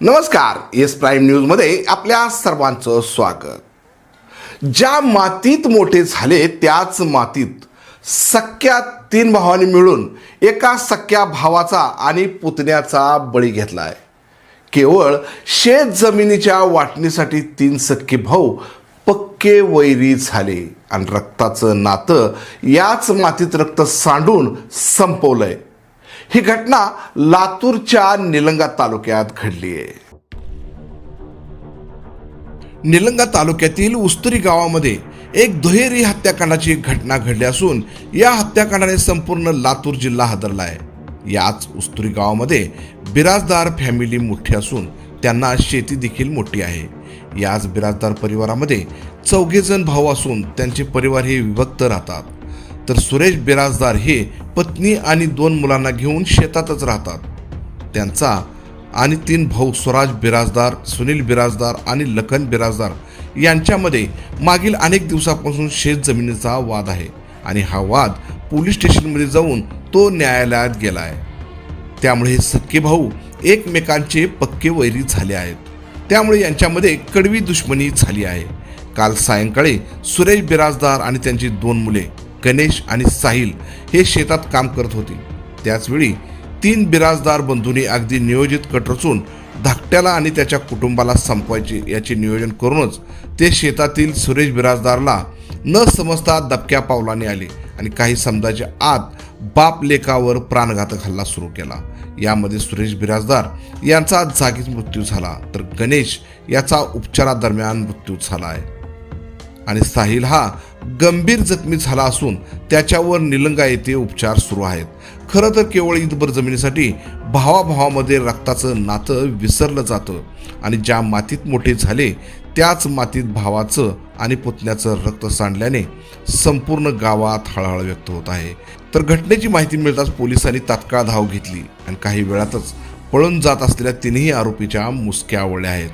नमस्कार yes prime न्यूजमध्ये आपल्या सर्वांचं स्वागत. ज्या मातीत मोठे झाले त्याच मातीत सख्या तीन भावांनी मिळून एका सख्या भावाचा आणि पुतण्याचा बळी घेतलाय. केवळ शेत जमिनीच्या वाटणीसाठी तीन सख्खे भाऊ पक्के वैरी झाले आणि रक्ताचं नातं याच मातीत रक्त सांडून संपवलंय. ही घटना लातूरच्या निलंगा तालुक्यात घडली आहे. निलंगा तालुक्यातील उस्तुरी गावामध्ये एक दुहेरी हत्याकांडाची घटना घडली असून या हत्याकांडाने संपूर्ण लातूर जिल्हा हादरला आहे. याच उस्तुरी गावामध्ये बिराजदार फॅमिली मोठी असून त्यांना शेती देखील मोठी आहे. याच बिराजदार परिवारामध्ये चौघेजण भाऊ असून त्यांचे परिवार हे विभक्त राहतात. तर सुरेश बिराजदार हे पत्नी आणि दोन मुलांना घेऊन शेतातच राहतात. त्यांचा आणि तीन भाऊ स्वराज बिराजदार सुनील बिराजदार आणि लखन बिराजदार यांच्यामध्ये मागील अनेक दिवसापासून शेत जमिनीचा वाद आहे आणि हा वाद पोलीस स्टेशनमध्ये जाऊन तो न्यायालयात गेला आहे त्यामुळे हे सख्खे भाऊ एकमेकांचे पक्के वैरी झाले आहेत. त्यामुळे यांच्यामध्ये कडवी दुश्मनी झाली आहे. काल सायंकाळी सुरेश बिराजदार आणि त्यांची दोन मुले गणेश आणि साहिल हे शेतात काम करत होते. त्याचवेळी तीन बिराजदार बंधूंनी अगदी नियोजित कट रचून धाकट्याला आणि त्याच्या कुटुंबाला संपवायचे याचे नियोजन करूनच ते शेतातील सुरेश बिराजदारला न समजता दबक्या पावलाने आले आणि काही समजाच्या आत बाप लेखावर प्राणघातक हल्ला सुरू केला. यामध्ये सुरेश बिराजदार यांचा जागीच मृत्यू झाला तर गणेश याचा उपचारादरम्यान मृत्यू झाला आहे. आणि साहिल हा गंभीर जखमी झाला असून त्याच्यावर निलंगा येथे उपचार सुरू आहेत. खरं तर केवळ ईदभर जमिनीसाठी भावाभावामध्ये रक्ताचं नातं विसरलं जातं आणि ज्या मातीत मोठे झाले त्याच मातीत भावाचं आणि पुतण्याचं रक्त सांडल्याने संपूर्ण गावात हळहळ व्यक्त होत आहे. तर घटनेची माहिती मिळताच पोलिसांनी तात्काळ धाव घेतली आणि काही वेळातच पळून जात असलेल्या तिन्ही आरोपीच्या मुसक्या आवळल्या आहेत.